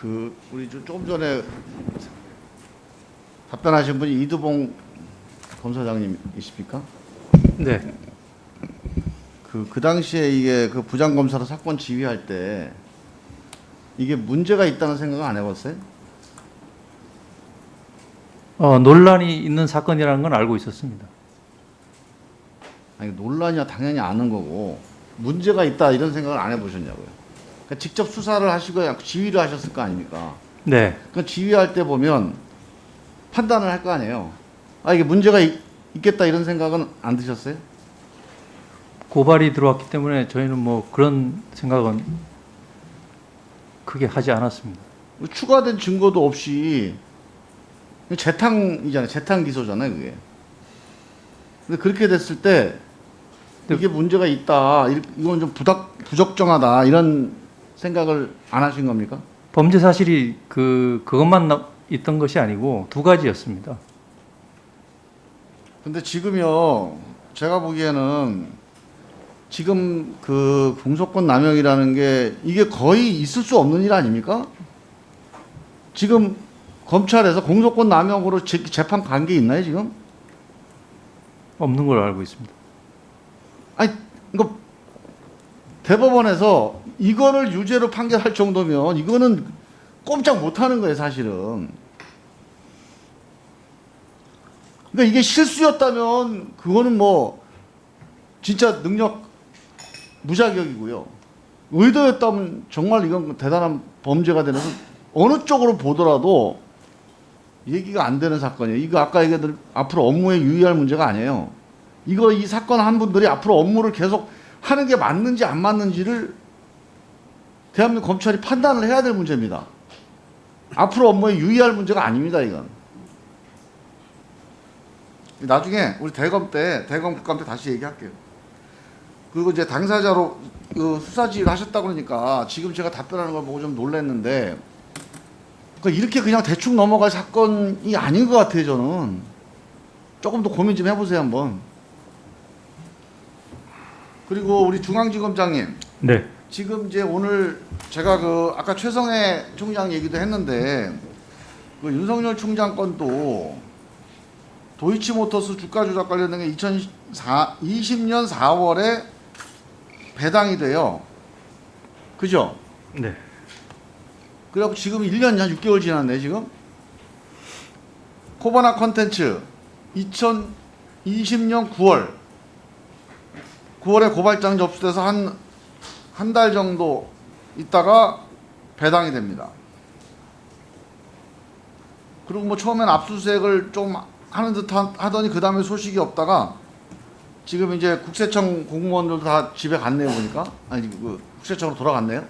그 우리 좀 조금 전에 답변하신 분이 이두봉 검사장님이십니까? 네. 그, 그 당시에 이게 그 부장검사로 사건 지휘할 때 이게 문제가 있다는 생각은 안 해봤어요? 어, 논란이 있는 사건이라는 건 알고 있었습니다. 아니 논란이야 당연히 아는 거고 문제가 있다 이런 생각을 안 해보셨냐고요? 그러니까 직접 수사를 하시고 지휘를 하셨을 거 아닙니까? 네. 그 지휘할 때 보면 판단을 할 거 아니에요. 아 이게 문제가 있, 있겠다 이런 생각은 안 드셨어요? 고발이 들어왔기 때문에 저희는 뭐 그런 생각은 크게 하지 않았습니다. 추가된 증거도 없이 재탕이잖아요. 재탕 기소잖아요, 그게. 근데 그렇게 됐을 때 이게 문제가 있다. 이- 이건 좀 부적, 부적정하다. 이런 생각을 안 하신 겁니까? 범죄 사실이 그 그것만 나- 있던 것이 아니고 두 가지였습니다. 근데 지금요. 제가 보기에는 지금 그 공소권 남용이라는 게 이게 거의 있을 수 없는 일 아닙니까? 지금 검찰에서 공소권 남용으로 재- 재판 간 게 있나요, 지금? 없는 걸로 알고 있습니다. 아니 이거 대법원에서 이거를 유죄로 판결할 정도면 이거는 꼼짝 못하는 거예요 사실은. 그러니까 이게 실수였다면 그거는 뭐 진짜 능력 무자격이고요. 의도였다면 정말 이건 대단한 범죄가 되는 어느 쪽으로 보더라도 얘기가 안 되는 사건이에요. 이거 아까 얘기했던 앞으로 업무에 유의할 문제가 아니에요. 이거 이 사건 한 분들이 앞으로 업무를 계속 하는 게 맞는지 안 맞는지를 대한민국 검찰이 판단을 해야 될 문제입니다. 앞으로 업무에 유의할 문제가 아닙니다, 이건. 나중에 우리 대검 때, 대검 국감 때 다시 얘기할게요. 그리고 이제 당사자로 그 수사지휘를 하셨다 그러니까 지금 제가 답변하는 걸 보고 좀 놀랐는데 그러니까 이렇게 그냥 대충 넘어갈 사건이 아닌 것 같아요, 저는. 조금 더 고민 좀 해보세요, 한번. 그리고 우리 중앙지검장님, 네. 지금 이제 오늘 제가 그 아까 최성해 총장 얘기도 했는데 그 윤석열 총장 건도 도이치모터스 주가 조작 관련된 게 2020년 4월에 배당이 돼요. 그죠? 네. 그래갖고 지금 1년 한 6개월 지났네 지금 코바나 컨텐츠 2020년 9월 9월에 고발장 접수돼서 한 한 달 정도 있다가 배당이 됩니다. 그리고 뭐 처음엔 압수수색을 좀 하는 듯 하- 하더니 그 다음에 소식이 없다가 지금 이제 국세청 공무원들도 다 집에 갔네요 보니까 아니 그 국세청으로 돌아갔네요.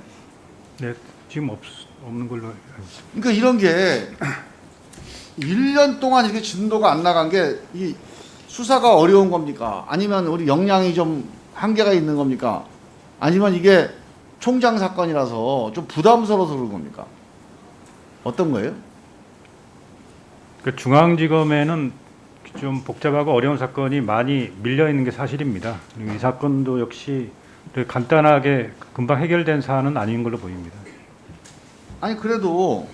네, 지금 없, 없는 걸로. 그러니까 이런 게 1년 동안 이렇게 진도가 안 나간 게 이 수사가 어려운 겁니까? 아니면 우리 역량이 좀 한계가 있는 겁니까? 아니면 이게 총장 사건이라서 좀 부담스러워서 그런 겁니까? 어떤 거예요? 그 중앙지검에는 좀 복잡하고 어려운 사건이 많이 밀려 있는 게 사실입니다. 그리고 이 사건도 역시 간단하게 금방 해결된 사안은 아닌 걸로 보입니다. 아니 그래도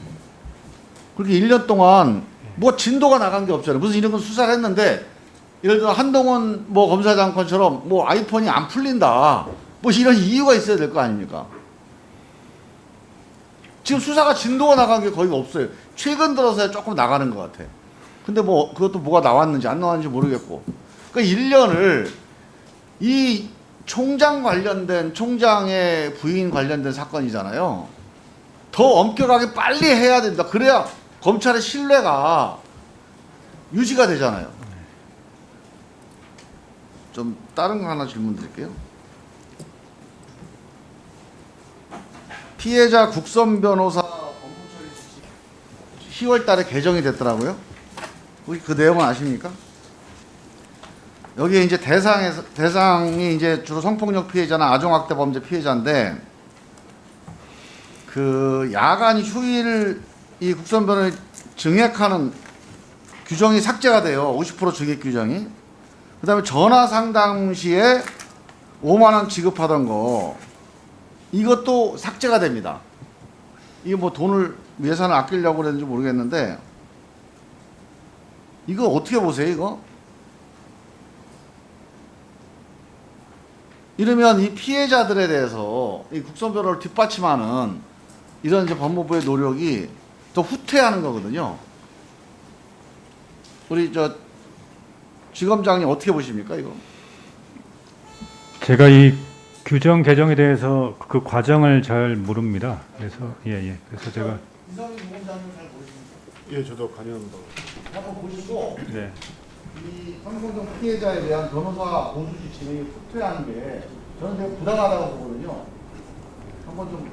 그렇게 1년 동안 뭐 진도가 나간 게 없잖아요. 무슨 이런 건 수사를 했는데 예를 들어 한동훈 뭐 검사장관처럼 뭐 아이폰이 안 풀린다. 뭐 이런 이유가 있어야 될 거 아닙니까? 지금 수사가 진도가 나간 게 거의 없어요. 최근 들어서야 조금 나가는 것 같아. 근데 뭐 그것도 뭐가 나왔는지 안 나왔는지 모르겠고. 그러니까 1년을 이 총장 관련된 총장의 부인 관련된 사건이잖아요. 더 엄격하게 빨리 해야 된다. 그래야 검찰의 신뢰가 유지가 되잖아요. 좀 다른 거 하나 질문 드릴게요. 피해자 국선 변호사 10월 달에 개정이 됐더라고요. 혹시 그 내용은 아십니까? 여기 이제 대상에서 대상이 이제 주로 성폭력 피해자나 아동학대 범죄 피해자인데 그 야간 휴일 이 국선변을 증액하는 규정이 삭제가 돼요. 50% 증액 규정이. 그 다음에 전화 상담 시에 5만 원 지급하던 거 이것도 삭제가 됩니다. 이게 뭐 돈을 예산을 아끼려고 그랬는지 모르겠는데 이거 어떻게 보세요 이거? 이러면 이 피해자들에 대해서 이 국선별호를 뒷받침하는 이런 이제 법무부의 노력이 더 후퇴하는 거거든요. 우리 저 지검장님 어떻게 보십니까 이거? 제가 이 규정 개정에 대해서 그 과정을 잘 모릅니다. 그래서 예 예. 그래서 제가 이성희 부원장님 잘 보십니까? 예, 저도 관여한다고. 한번 보시고 네. 이 성폭력 피해자에 대한 변호사 보수시 진행이 후퇴하는 게 저는 되게 부당하다고 보거든요. 한번 좀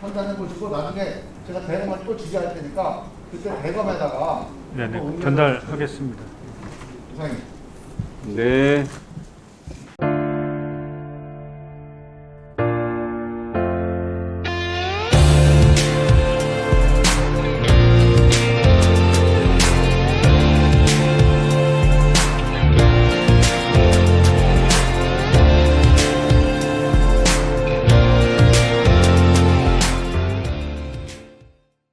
판단해 보시고 나중에 제가 대검을 또 지지할 테니까 그때 대검에다가 네네 한번 의견을 전달하겠습니다. 이상입니다. 네.